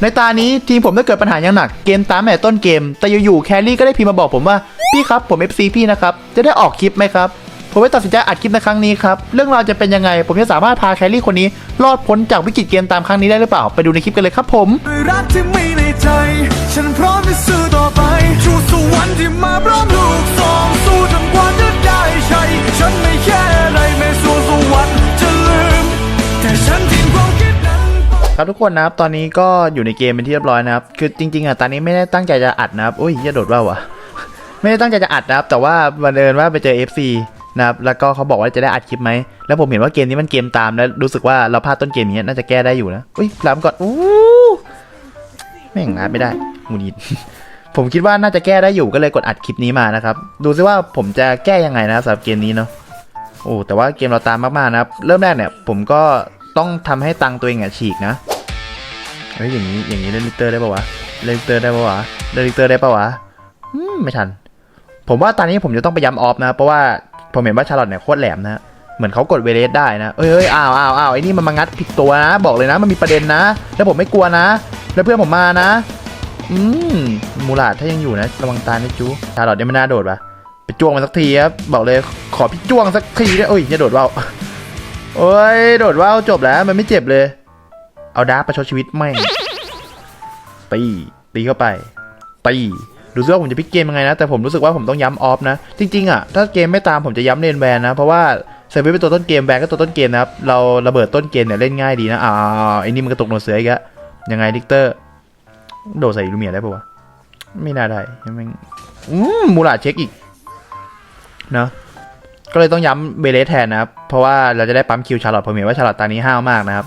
ในตานี้ทีมผมได้เกิดปัญหาอย่างหนักเกมตามแม่ต้นเกม แต่อยู่ๆแครี่ก็ได้พิมพ์มาบอกผมว่า พี่ครับผม FC พี่นะครับ จะได้ออกคลิปไหมครับ ผมได้ตัดสินใจอัดคลิปในครั้งนี้ครับ เรื่องราวจะเป็นยังไง ผมจะสามารถพาแครี่คนนี้ รอดพ้นจากวิกฤตเกมตามครั้งนี้ได้หรือเปล่า ไปดูในคลิปกันเลยครับผมรักที่มีในใจ ฉันพร้อมจะสู้ต่อไปชูสวรรค์ที่มาพร้อมลูกสองสู้จนกว่าจะได้ใช่ฉันไม่ ครับทุกคนนะครับตอนนี้ก็อยู่ในเกมเป็นที่เรียบร้อยนะครับ คือจริงๆอะตอนนี้ไม่ได้ตั้งใจจะอัดนะครับอุ้ยอย่าโดดว่าวะไม่ได้ตั้งใจจะอัดนะครับ แต่ว่าบังเอิญว่าไปเจอ FC นะครับแล้วก็เขาบอกว่าจะได้อัดคลิปไหมแล้วผมเห็นว่าเกมนี้มันเกมตามแล้วรู้สึกว่าเราพลาดต้นเกมอย่างเงี้น่าจะแก้ได้อยู่นะอุ้ยล้ำก่อนอู้แม่งอัดไม่ได้หงุดหงิดผมคิดว่าน่าจะแก้ได้อยู่ก็เลยกดอัดคลิปนี้มานะครับดูซิว่าผมจะแก้ยังไงนะครับสำหรับเกมนี้เนาะโอ้แต่ว่าเกมเราตามมากๆนะครับ เริ่มแรกเนี่ยผมก็ ต้องทำให้ตังตัวเองอะฉีกนะเฮ้ยอย่างนี้อย่างนี้เล่นลิเตอร์ได้ปะวะเล่นลิเตอร์ได้ปะวะเล่นลิเตอร์ได้ปะวะอืมไม่ทัน ผมว่าตอนนี้ผมจะต้องไปย้ำออฟนะ เพราะว่าผมเห็นว่าชาร์ลอตเนี่ยโคตรแหลมนะเหมือนเขากดเวเลสได้นะ เอ้ยเอ้ยอ้าวอ้าวอ้าวไอ้นี่มันมางัดผิดตัวนะ บอกเลยนะ มันมีประเด็นนะ แล้วผมไม่กลัวนะ แล้วเพื่อนผมมานะ อืม มูลาดถ้ายังอยู่นะ ระวังตายนะจูชาร์ลอตเนี่ยไม่น่าโดดปะไปจ้วงมันสักทีครับ บอกเลย ขอพี่จ้วงสักทีได้โอ้ยจะโดดว่า โอ้ย โดดว่าวจบแล้วมันไม่เจ็บเลย เอาดาร์ประชดชีวิตไม่งตีตีเข้าไปตีดูซิว่าผมจะพลิกเกมยังไงนะ แต่ผมรู้สึกว่าผมต้องย้ำออฟนะ จริงๆอะ ถ้าเกมไม่ตามผมจะย้ำเลนแวนนะ เพราะว่าเซอร์วิสเป็นตัวต้นเกมแวนก็ตัวต้นเกมนะครับ เราระเบิดต้นเกมเนี่ยเล่นง่ายดีนะอ้าวไอ้นี่มันกระตุกหนวดเสืออีกแล้วยังไงลิกเตอร์ โดดใส่ลูเมียได้ปะวะ ไม่น่าได้ยังไม่อืมมูลาเช็คอีกเนะ ก็เลยต้องย้ำเบเลสแทนนะครับ เพราะว่าเราจะได้ปั๊มคิวชาร์ลอตผมเห็นว่าชาร์ลอตตอนนี้ห้าวมากนะครับ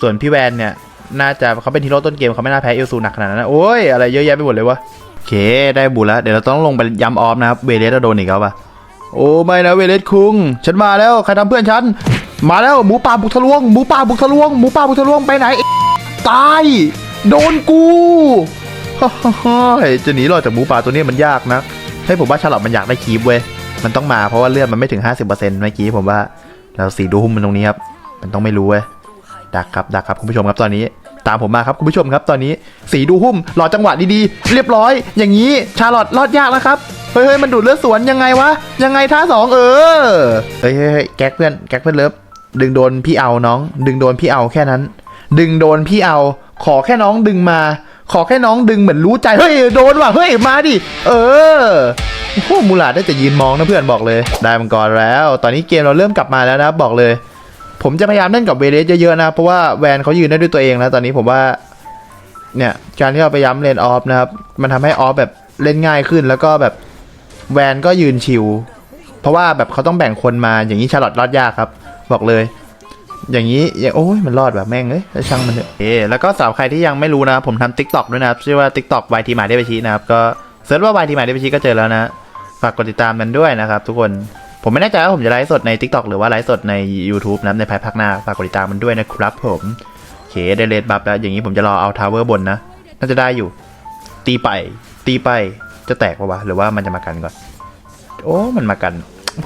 ส่วนพี่แวนเนี่ย น่าจะเขาเป็นฮีโร่ต้นเกมเขาไม่น่าแพ้เอลซูหนักขนาดนั้นนะโอ้ยอะไรเยอะแยะไปหมดเลยวะโอเคได้บุญแล้วเดี๋ยวเราต้องลงไปย้ำออฟนะครับเวเลสจะโดนอีกแล้วปะโอ้ไม่นะเวเลสคุงฉันมาแล้วใครทำเพื่อนฉันมาแล้วหมูป่าบุกทะลวงหมูป่าบุกทะลวงหมูป่าบุกทะลวงไปไหนตายโดนกูฮ่าฮ่าจะหนีรอดจากหมูป่าตัวนี้มันยากนะให้ผมว่าฉลอดมันอยากได้คีบเว้ย มันต้องมาเพราะว่าเลือดมันไม่ถึง 50%เมื่อกี้ผมว่าเราสีดูหุ้มมันตรงนี้ครับ มันต้องไม่รู้เว้ยดักครับดักครับคุณผู้ชมครับตอนนี้ ตามผมมาครับคุณผู้ชมครับตอนนี้สีดูหุ้มรอจังหวะดีๆ เรียบร้อย อย่างนี้ชาลอตรอดยากแล้วครับเฮ้ยเฮ้ยมันดูดเลือดสวนยังไงวะยังไงท่าสองเออเฮ้ยเฮ้ยเฮ้ยแก๊กเพื่อนแก๊กเพื่อนเลิฟดึงโดนพี่เอาน้อง ดึงโดนพี่เอาแค่นั้น ดึงโดนพี่เอา ขอแค่น้องดึงมา ขอแค่น้องดึงเหมือนรู้ใจ เฮ้ย โดนว่ะ เฮ้ย มาดิ เออโอ้โหมูลาดได้แต่ยืนมองนะเพื่อนบอกเลย ได้มังกรแล้ว ตอนนี้เกมเราเริ่มกลับมาแล้วนะบอกเลย ผมจะพยายามเล่นกับเวเลสเยอะๆนะ เพราะว่าแวนเขายืนได้ด้วยตัวเองนะ ตอนนี้ผมว่า เนี่ย การที่เราไปย้ำเลนออฟนะครับ มันทำให้ออฟแบบเล่นง่ายขึ้น แล้วก็แบบแวนก็ยืนชิว เพราะว่าแบบเขาต้องแบ่งคนมา อย่างนี้ชาร์ลอตรอดยากครับ บอกเลย อย่างนี้อย่างโอ้ยมันรอดแบบแม่งเอ้ยช่างมันเถอะเอแล้วก็สำหรับใครที่ยังไม่รู้นะผมทำ t ิ k t o k ด้วยนะครับชื่อว่า t ิ k t o k วายทีหมายได้ไปชี้นะครับก็เซิร์ชว่าวายทีหมายได้ไปชี้ก็เจอแล้วนะฝากกดติดตามกันด้วยนะครับ ทุกคนผมไม่แน่ใจว่าผมจะไลฟ์สดใน TikTok หรือว่าไลฟ์สดใน YouTube นะในภายภาคหน้าฝากกดติดตามมันด้วยนะครับผมโอเคได้เลดบัฟแล้วอย่างนี้ผมจะรอเอาทาวเวอร์บนนะ น่าจะได้อยู่ ตีไป ตีไปจะแตกปะวะหรือว่ามันจะมากันก่อน โอ้มันมากัน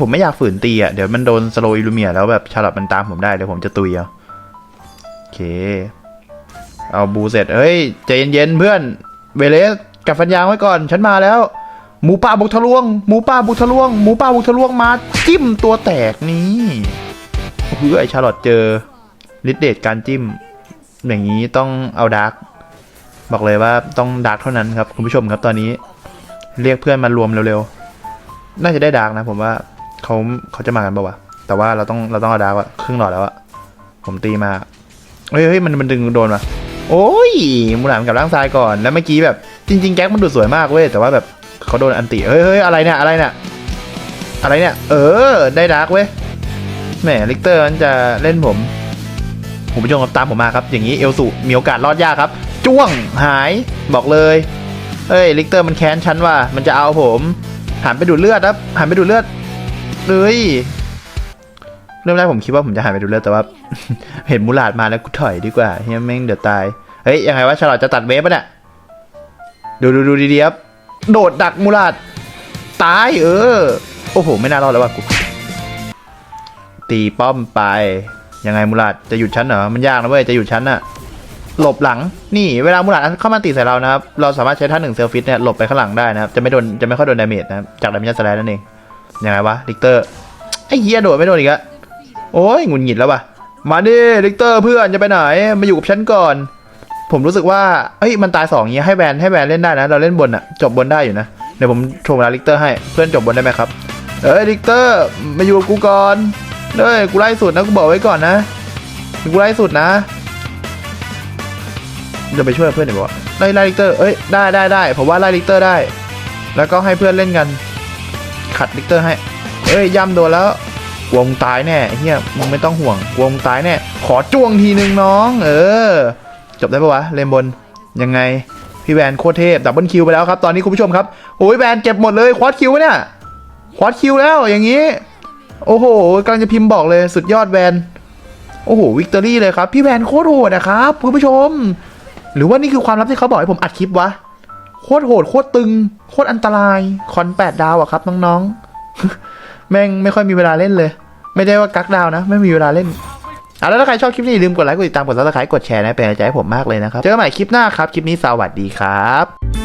ผมไม่อยากฝืนตีอะ เดี๋ยวมันโดนสโลอิลูเมียแล้วแบบชาร์ลอตมันตามผมได้เดี๋ยวผมจะตุยเอาโอเค เอาบูเสร็จเฮ้ยใจเย็นๆเพื่อน เวเลสกับฟันยางไว้ก่อน ฉันมาแล้ว หมูป่าบุกทะลวง หมูป่าบุกทะลวง หมูป่าบุกทะลวงมาจิ้มตัวแตกนี่เพื่อไอชาร์ลอตเจอฤทธิ์เดชการจิ้ม อย่างนี้ต้องเอาดาร์กบอกเลยว่าต้องดาร์กเท่านั้นครับคุณผู้ชมครับตอนนี้ เรียกเพื่อนมารวมเร็วๆ น่าจะได้ดาร์กนะผมว่า เขาเขาจะมากันปะวะ แต่ว่าเราต้องเราต้องเอาดาร์กอะครึ่งหลอดแล้วอะผมตีมาเฮ้ยมันมันดึงโดนว่ะโอ้ยมูหลานกับร่างทรายก่อนแล้วเมื่อกี้แบบจริง ๆ แก๊กมันดูสวยมากเว้ยแต่ว่าแบบเขาโดนอันติเฮ้ยเฮ้ยอะไรเนี่ยอะไรเนี่ยอะไรเนี่ย เออ ได้ดาร์กเว้ยแหมลิกเตอร์มันจะเล่นผมผมผู้ชมครับตามผมมาครับ อย่างนี้เอลสุมีโอกาสรอดยากครับ จ้วงหายบอกเลยเฮ้ยลิกเตอร์มันแค้นฉันว่ามันจะเอาผมหันไปดูดเลือดครับหันไปดูดเลือด เลยเริ่มแรกผมคิดว่าผมจะหันไปดูเลือดแต่ว่า เห็นมูลาดมาแล้วกูถอยดีกว่าเฮียแม่งเดี๋ยวตายเฮ้ยยังไงวะฉลอดจะตัดเวฟปะเนี่ยดูดูดูดีๆครับโดดดักมูลาดตายเออ โอ้โห ไม่น่ารอดแล้วว่ะกูตีป้อมไป ยังไงมูลาดจะหยุดฉันเหรอมันยากนะเว้ยจะหยุดฉันน่ะหลบหลังนี่เวลามูลาดเข้ามาตีใส่เรานะครับเราสามารถใช้ท่าหนึ่งเซลฟิตเนี่ยหลบไปข้างหลังได้นะครับจะไม่โดนจะไม่ค่อยโดนดาเมจนะครับจากดาเมจสไลด์นั่นเอง ยังไงวะลิกเตอร์ไอ้เหี้ยโดดไม่โดนอีกอะโอ้ยหงุดหงิดแล้ววะมาดิลิกเตอร์เพื่อนจะไปไหนมาอยู่กับฉันก่อน ผมรู้สึกว่าเฮ้ยมันตายสองเงี้ยให้แวนให้แวนเล่นได้นะ เราเล่นบนอะจบบนได้อยู่นะเดี๋ยวผมโชว์เวลาลิกเตอร์ให้เพื่อนจบบนได้ไหมครับเอ้ยลิกเตอร์มาอยู่กับกูก่อนเด้ยกูไล่สุดนะกูบอกไว้ก่อนนะกูไล่สุดนะจะไปช่วยเพื่อนเดี๋ยวบอกไล่ไล่ลิกเตอร์เอ้ยได้ได้ได้ผมว่าไล่ลิกเตอร์ได้ แล้วก็ให้เพื่อนเล่นกัน ขัดลิกเตอร์ให้เอ้ยย่ำโดนแล้ววงตายแน่เฮียมึงไม่ต้องห่วงวงตายแน่ขอจ้วงทีนึงน้อง เออ จบได้ปะวะเลนบนยังไงพี่แวนโคตรเทพดับเบิลคิวไปแล้วครับตอนนี้คุณผู้ชมครับโอ้ยแวนเก็บหมดเลยควอดคิวเนี่ยควอดคิวแล้วอย่างนี้ โอ้โหกำลังจะพิมพ์บอกเลยสุดยอดแวนโอ้โหวิกตอรี่เลยครับ พี่แวนโคตรโหดนะครับคุณผู้ชม หรือว่านี่คือความลับที่เขาบอกให้ผมอัดคลิปวะ โคตรโหดโคตรตึง โคตรอันตราย คอนแปดดาวอะครับน้องๆ แม่งไม่ค่อยมีเวลาเล่นเลย ไม่ได้ว่ากักดาวนะ ไม่มีเวลาเล่นเอาแล้วถ้าใครชอบคลิปนี้อย่าลืมกดไลค์กดติดตามกดซับสไครต์กดแชร์นะเป็นกำลังใจให้ผมมากเลยนะครับ เจอกันใหม่คลิปหน้าครับ คลิปนี้สวัสดีครับ